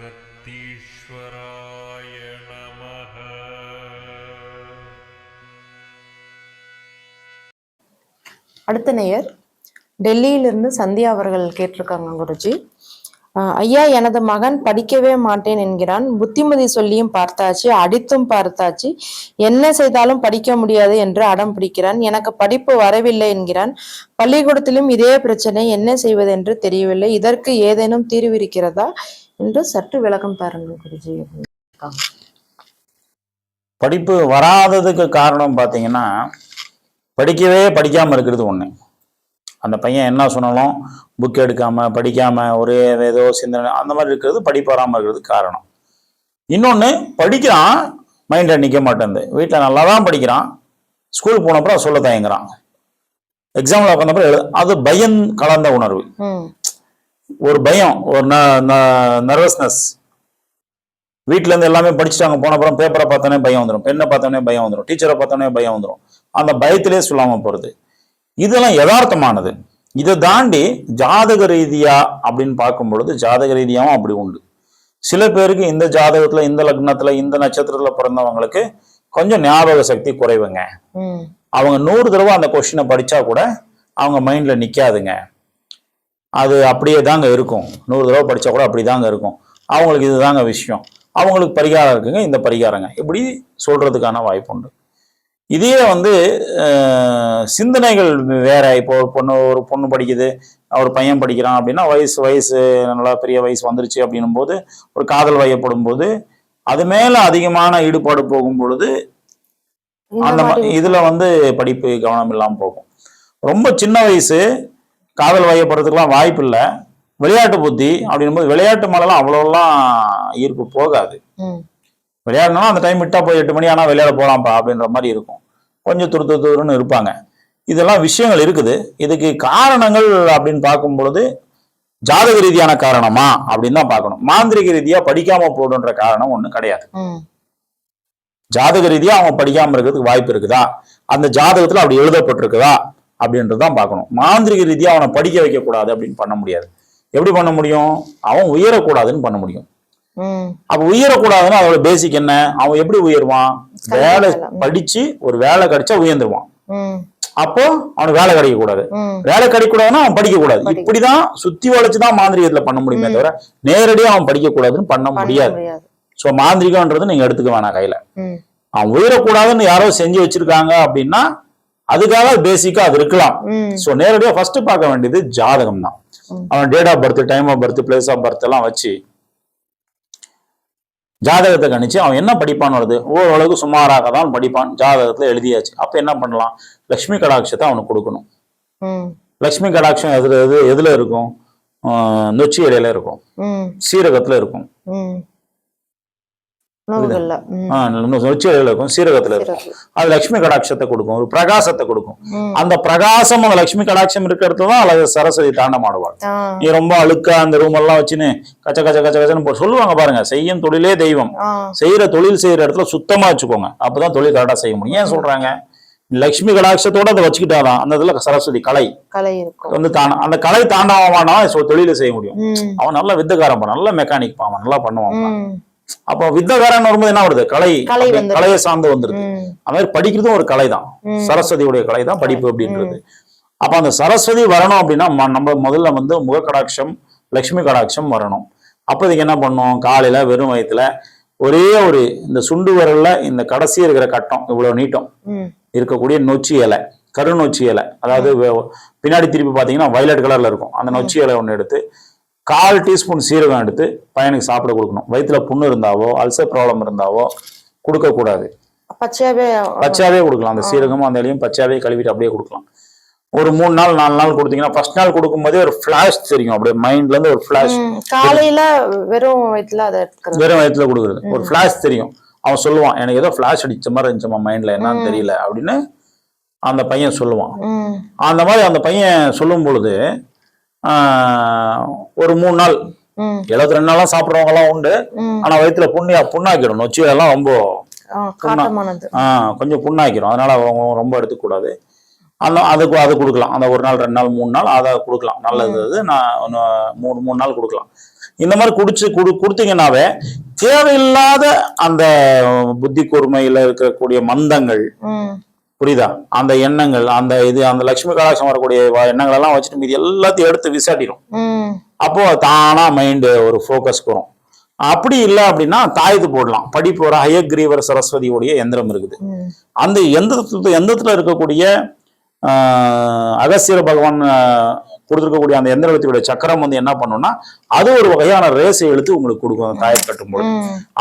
அகத்தீஸ்வராய நமः அடுத்த நேயர் டெல்லியிலிருந்து சந்தியா அவர்கள் கேட்டிருக்காங்க குருஜி. ஐயா எனது மகன் படிக்கவே மாட்டேன் என்கிறான். புத்திமதி சொல்லியும் பார்த்தாச்சு அடித்தும் பார்த்தாச்சு. என்ன செய்தாலும் படிக்க முடியாது என்று அடம் பிடிக்கிறான். எனக்கு படிப்பு வரவில்லை என்கிறான். பள்ளிக்கூடத்திலும் இதே பிரச்சனை என்ன செய்வது என்று தெரியவில்லை. இதற்கு ஏதேனும் தீர்வு இருக்கிறதா என்று சற்று விளக்கம் பாருங்கள் குருஜி. படிப்பு வராததுக்கு காரணம் பார்த்தீங்கன்னா படிக்கவே படிக்காமல் இருக்கிறது ஒன்று அந்த பையன் என்ன சொன்னாலும் புக் எடுக்காம படிக்காம ஒரே ஏதோ சிந்தனை அந்த மாதிரி இருக்கிறது படிப்பு வராமல் இருக்கிறது காரணம். இன்னொன்று படிக்கிறான் மைண்டில் நிற்க மாட்டேங்குது. வீட்டில் நல்லா தான் படிக்கிறான். ஸ்கூல் போனப்பறம் சொல்ல தயங்குறான். எக்ஸாமில் உட்காந்தப்பறம் எழு அது பயம் கலந்த உணர்வு. ஒரு பயம் ஒரு நர்வஸ்னஸ் வீட்ல இருந்து எல்லாமே படிச்சுட்டாங்க போன அப்புறம் பேப்பரை பார்த்தோன்னே பயம் வந்துடும் பெண்ணை பார்த்தோன்னே பயம் வந்துடும் டீச்சரை பார்த்தோன்னே பயம் வந்துடும் அந்த பயத்திலே சொல்லாம போறது. இதெல்லாம் யதார்த்தமானது. இதை தாண்டி ஜாதக ரீதியா அப்படின்னு பார்க்கும் பொழுது ஜாதக ரீதியாவும் அப்படி உண்டு. சில பேருக்கு இந்த ஜாதகத்துல இந்த லக்னத்துல இந்த நட்சத்திரத்துல பிறந்தவங்களுக்கு கொஞ்சம் ஞாபக சக்தி குறைவுங்க. அவங்க நூறு தடவை அந்த கொஸ்டினை படிச்சா கூட அவங்க மைண்ட்ல நிக்காதுங்க. அது அப்படியே தாங்க இருக்கும். நூறு தடவை படிச்சா கூட அப்படி தாங்க இருக்கும். அவங்களுக்கு இதுதாங்க விஷயம். அவங்களுக்கு பரிகாரம் இருக்குங்க இந்த பரிகாரங்க. இப்படி சொல்றதுக்கான வாய்ப்பு உண்டு. இதே வந்து சிந்தனைகள் வேற. இப்போ ஒரு பொண்ணு ஒரு பொண்ணு படிக்குது ஒரு பையன் படிக்கிறான் அப்படின்னா வயசு வயசு நல்லா பெரிய வயசு வந்துருச்சு அப்படின்னும் போது ஒரு காதல் வயப்படும் போது அது மேல அதிகமான ஈடுபாடு போகும் பொழுது அந்த இதுல வந்து படிப்பு கவனம் இல்லாம போகும். ரொம்ப சின்ன வயசு காதல் வயப்படுறதுக்கெல்லாம் வாய்ப்பு இல்லை. விளையாட்டு புத்தி அப்படின்னும் போது விளையாட்டு மேலாம் அவ்வளோலாம் ஈர்ப்பு போகாது. விளையாடணும் அந்த டைம் விட்டா போய் எட்டு மணி ஆனா விளையாட போலாம்ப்பா அப்படின்ற மாதிரி இருக்கும். கொஞ்சம் துரு துரு துருன்னு இருப்பாங்க. இதெல்லாம் விஷயங்கள் இருக்குது. இதுக்கு காரணங்கள் அப்படின்னு பார்க்கும் பொழுது ஜாதக ரீதியான காரணமா அப்படின்னு தான் பார்க்கணும். மாந்திரிக ரீதியா படிக்காம போடுன்ற காரணம் ஒண்ணு கிடையாது. ஜாதக ரீதியா அவன் படிக்காம இருக்கிறதுக்கு வாய்ப்பு இருக்குதா? அந்த ஜாதகத்துல அப்படி எழுதப்பட்டிருக்குதா? அப்படின்றது தான் பார்க்கணும். மாந்திரிக ரீதியா அவனை படிக்க வைக்க கூடாது அப்படின்னு பண்ண முடியாது. எப்படி பண்ண முடியும்? அவன் உயரக்கூடாதுன்னு பண்ண முடியும். அப்ப உயரக்கூடாதுன்னா அதோட பேசிக் என்ன? அவன் எப்படி உயருவான்? வேலை. படிச்சு ஒரு வேலை கிடைச்சா உயர்ந்துருவான். அப்போ அவனுக்கு வேலை கிடைக்க கூடாது வேலை கிடைக்க கூடாதுன்னா அவன் படிக்க கூடாது இப்படிதான் சுத்தி வளைச்சுதான் மாந்திரிகத்துல பண்ண முடியுமே. தவிர நேரடியா அவன் படிக்க கூடாதுன்னு பண்ண முடியாது. சோ மாந்திரிகம்ன்றது நீங்க எடுத்துக்க வேணாம் கையில. அவன் உயரக்கூடாதுன்னு யாரோ செஞ்சு வச்சிருக்காங்க அப்படின்னா அதுக்காக பேசிக்கா அது இருக்கலாம். சோ நேரடியா ஃபர்ஸ்ட் பார்க்க வேண்டியது ஜாதகம் தான். அவன் date of birth time of birth place of birth எல்லாம் வச்சு ஜாதகத்தை கணிச்சு அவன் என்ன படிப்பான்னு வருது? ஓரளவுக்கு சுமாராக தான் படிப்பான். ஜாதகத்துல எழுதியாச்சு. அப்ப என்ன பண்ணலாம்? லக்ஷ்மி கடாட்சத்தை அவனுக்கு கொடுக்கணும். லக்ஷ்மி கடாட்சம் எதுல எது எதுல இருக்கும்? நொச்சி இலையில இருக்கும். சீரகத்துல இருக்கும். உணவுகள்ல இருக்கும் சீரகத்துல இருக்கும். அது லக்ஷ்மி கடாட்சத்தை கொடுக்கும். ஒரு பிரகாசத்தை கொடுக்கும். அந்த பிரகாசம் அந்த லட்சுமி கடாட்சம் இருக்கிறது தான் அழகு சரஸ்வதி தாண்டமாடுவாள். ஆ. நீ ரொம்ப அழுக்கா அந்த ரூம் எல்லாம் வச்சுன்னு கச்ச கச்ச கச்ச கச்சன்னு சொல்லுவாங்க பாருங்க செய்யும் தொழிலே தெய்வம். செய்யற தொழில் செய்யற இடத்துல சுத்தமா வச்சுக்கோங்க. அப்பதான் தொழில் கரெக்டா செய்ய முடியும். ஏன் சொல்றாங்க? லட்சுமி கடாட்சத்தோட அதை வச்சுக்கிட்டாதான் அந்த இதுல சரஸ்வதி கலை. கலை இருக்கும். வந்து தான அந்த கலை தாண்டவமானா தொழில செய்ய முடியும். அவன் நல்ல வித்தகாரன் பா, நல்ல மெக்கானிக் அவன் நல்லா பண்ணுவான். அப்போ வித்தகாரன் வரும்போது என்ன வருது? கலை. கலையை சார்ந்து வந்துருது. அது மாதிரி படிக்கிறதும் ஒரு கலை தான். சரஸ்வதியுடைய கலை தான் படிப்பு அப்படின்றது. அப்ப அந்த சரஸ்வதி வரணும் அப்படின்னா நம்ம முதல்ல வந்து முக கடாட்சம் லக்ஷ்மி கடாட்சம் வரணும். அப்ப இதுக்கு என்ன பண்ணும் காலையில வெறும் வயித்துல ஒரே ஒரு இந்த சுண்டு விரல்ல இந்த கடைசி இருக்கிற கட்டம் இவ்வளவு நீட்டம். இருக்கக்கூடிய நொச்சி இலை கருநொச்சி இலை. அதாவது பின்னாடி திருப்பி பார்த்தீங்கன்னா வயலட் கலர்ல இருக்கும். அந்த நொச்சி இலை ஒன்று எடுத்து கால் டீஸ்பூன் சீரகம் எடுத்து பையனுக்கு சாப்பிட கொடுக்கணும். வயிற்றுல புண்ணு இருந்தாவோ அல்சர் ப்ராப்ளம் இருந்தாவோ கொடுக்கக்கூடாது பச்சையாவே பச்சையாவே கொடுக்கலாம். அந்த சீரகமும் அந்த இலையும் பச்சையாவே கழுவிட்டு அப்படியே கொடுக்கலாம். ஒரு மூணு நாள் நாலு நாள் கொடுத்தீங்கன்னா ஃபர்ஸ்ட் நாள் கொடுக்கும்போதே ஒரு ஃபிளாஷ் தெரியும். அப்படியே மைண்ட்ல இருந்து ஒரு ஃபிளாஷ் காலையில வெறும் வயிற்றுல வெறும் வயிற்றுல கொடுக்குறது. ஒரு ஃபிளாஷ் தெரியும். அவன் சொல்லுவான் எனக்கு ஏதோ ஃபிளாஷ் அடிச்ச மாதிரி இருந்துச்சுமா மைண்ட்ல என்னன்னு தெரியல. அப்படின்னு அந்த பையன் சொல்லுவான். அந்த மாதிரி அந்த பையன் சொல்லும் பொழுது ஒரு மூணு நாள். எழுபத்தி ரெண்டு நாளாம் சாப்பிட்றவங்கலாம் உண்டு. ம். ஆனா வயிற்றுல புண்ணியா புண்ணாக்கிடும் நொச்சி எல்லாம் ரொம்ப கொஞ்சம் புண்ணாக்கிரும் அதனால அவங்க ரொம்ப எடுத்துக்கூடாது. அந்த அதுக்கு அது கொடுக்கலாம். அந்த ஒரு நாள் ரெண்டு நாள் மூணு நாள் அதை கொடுக்கலாம். நல்லது அது நான் ஒன்று மூணு மூணு நாள் கொடுக்கலாம். இந்த மாதிரி குடிச்சு குடு கொடுத்தீங்கன்னாவே தேவையில்லாத அந்த புத்தி கூர்மையில இருக்கக்கூடிய மந்தங்கள் புரியுதா? அந்த எண்ணங்கள் அந்த இது அந்த லட்சுமி கடாட்சம் வரக்கூடிய எண்ணங்கள் எல்லாம் வச்சுட்டு மீதி எல்லாத்தையும் எடுத்து விசாட்டிடும் அப்போ தானா மைண்டு ஒரு ஃபோக்கஸ்க்கு வரும். அப்படி இல்லை அப்படின்னா தாயத்து போடலாம். படிப்பு வர ஹயக்ரீவர் சரஸ்வதியுடைய எந்திரம் இருக்குது. அந்த எந்திரத்துல எந்திரத்துல இருக்கக்கூடிய ஆஹ், அகஸ்தியர் பகவான் கொடுத்திருக்கக்கூடிய அந்த எந்திரத்துடைய சக்கரம் வந்து என்ன பண்ணும்னா அது ஒரு வகையான ரேஸை எடுத்து உங்களுக்கு கொடுக்கும் தாயத்து கட்டும்போது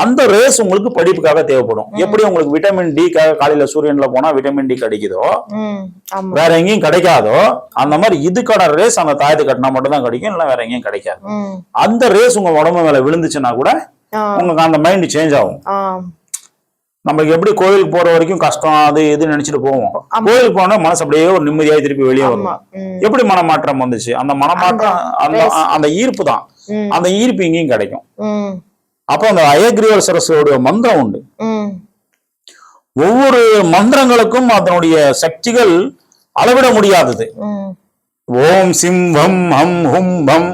அந்த ரேஸ் உங்களுக்கு படிப்புக்காக தேவைப்படும். எப்படி உங்களுக்கு விட்டமின் டிக்காக காலையில சூரியன்ல போனா விட்டமின் டி கிடைக்குதோ வேற எங்கேயும் கிடைக்காதோ அந்த மாதிரி இதுக்கான ரேஸ் அந்த தாயத்து கட்டினா மட்டும் தான் கிடைக்கும் இல்லை வேற எங்கேயும் கிடைக்காது. அந்த ரேஸ் உங்க உடம்பு மேல விழுந்துச்சுன்னா கூட உங்களுக்கு அந்த மைண்ட் சேஞ்ச் ஆகும். நமக்கு எப்படி கோயிலுக்கு போற வரைக்கும் கஷ்டம் அது இது நினைச்சிட்டு போவோம். கோயிலுக்கு போனா மனசு அப்படியே ஒரு நிம்மதியாகி திருப்பி வெளியே வரும் எப்படி மனமாற்றம் வந்துச்சு? அந்த மனமாற்றம் அந்த. அந்த ஈர்ப்பு தான். அந்த ஈர்ப்பு இங்கேயும் கிடைக்கும். அப்போ அந்த அயக்ரீவர் சரஸ்வதியோட மந்திரம் உண்டு. ஒவ்வொரு மந்திரங்களுக்கும் அதனுடைய சக்திகள் அளவிட முடியாதது. ஓம் சிம்ஹம் ஹம் ஹும் பம்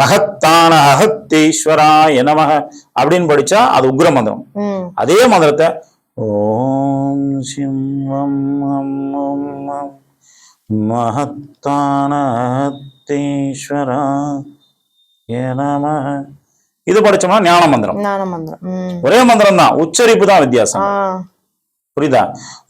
மகத்தான அகத்தீஸ்வராய நமக அப்படின்னு படிச்சா அது உக்ர மந்திரம் அதே மந்திரத்தை ஓம் பம் மகத்தான அகத்தீஸ்வராய நமக இது படிச்சோம்னா ஞான மந்திரம். ஞான மந்திரம். ஒரே மந்திரம் தான் உச்சரிப்பு தான் வித்தியாசம். புரியுதா?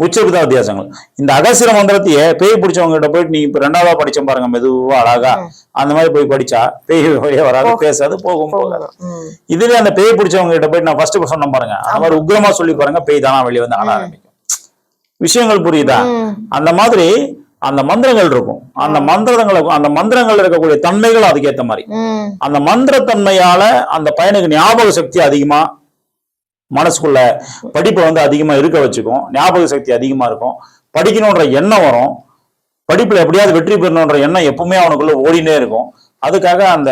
உச்சரிப்பு தான் வித்தியாசங்கள். இந்த அகசிர மந்திரத்தையே பேய் பிடிச்சவங்க கிட்ட போயிட்டு நீ இப்ப ரெண்டாவதா படிச்சோம் பாருங்க மெதுவா அழகா. அந்த மாதிரி போய் படிச்சா பேய் வராது பேசாது போகும் போகாது. ம். இதுவே அந்த பேய் பிடிச்சவங்க கிட்ட போயிட்டு நான் ஃபர்ஸ்ட் சொன்ன பாருங்க. அந்த மாதிரி உக்ரமா சொல்லி பாருங்க பேய் தானா வெளியே வந்து ஆட ஆரம்பிக்கும். விஷயங்கள் புரியுதா? அந்த மாதிரி அந்த மந்திரங்கள் இருக்கும். அந்த மந்திரங்களுக்கும் அந்த மந்திரங்கள் இருக்கக்கூடிய தன்மைகள் அதுக்கேத்த மாதிரி. அந்த மந்திரத்தன்மையால அந்த பையனுக்கு ஞாபக சக்தி அதிகமா மனசுக்குள்ள படிப்பை வந்து அதிகமா இருக்க வச்சுக்கும் ஞாபக சக்தி அதிகமா இருக்கும். படிக்கணுன்ற எண்ணம் வரும். படிப்புல எப்படியாவது வெற்றி பெறணுன்ற எண்ணம் எப்பவுமே அவனுக்குள்ள ஓடினே இருக்கும். அதுக்காக அந்த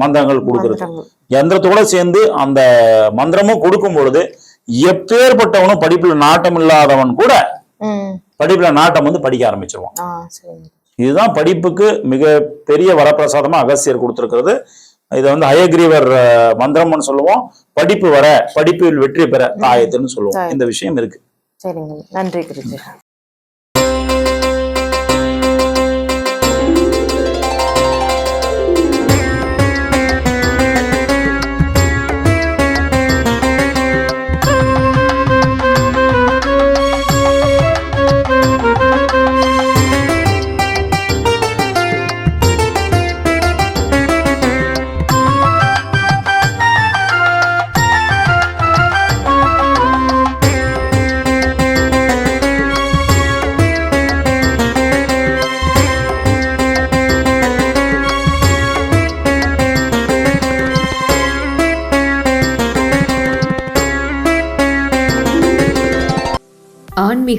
மந்திரங்கள் கொடுக்கறது. யந்திரத்தோட சேர்ந்து அந்த மந்திரமும் கொடுக்கும் பொழுது எப்பேற்பட்டவனும் படிப்புல நாட்டம் இல்லாதவன் கூட படிப்புல நாட்டம் வந்து படிக்க ஆரம்பிச்சிருவான். இதுதான் படிப்புக்கு மிக பெரிய வரப்பிரசாதமா அகஸ்தியர் கொடுத்திருக்கிறது. இதை வந்து அயக்ரீவர் மந்திரம்னு சொல்லுவோம். படிப்பு வர படிப்பில் வெற்றி பெற தாயத்துன்னு சொல்லுவோம். இந்த விஷயம் இருக்கு. சரிங்க. நன்றி குருஜி.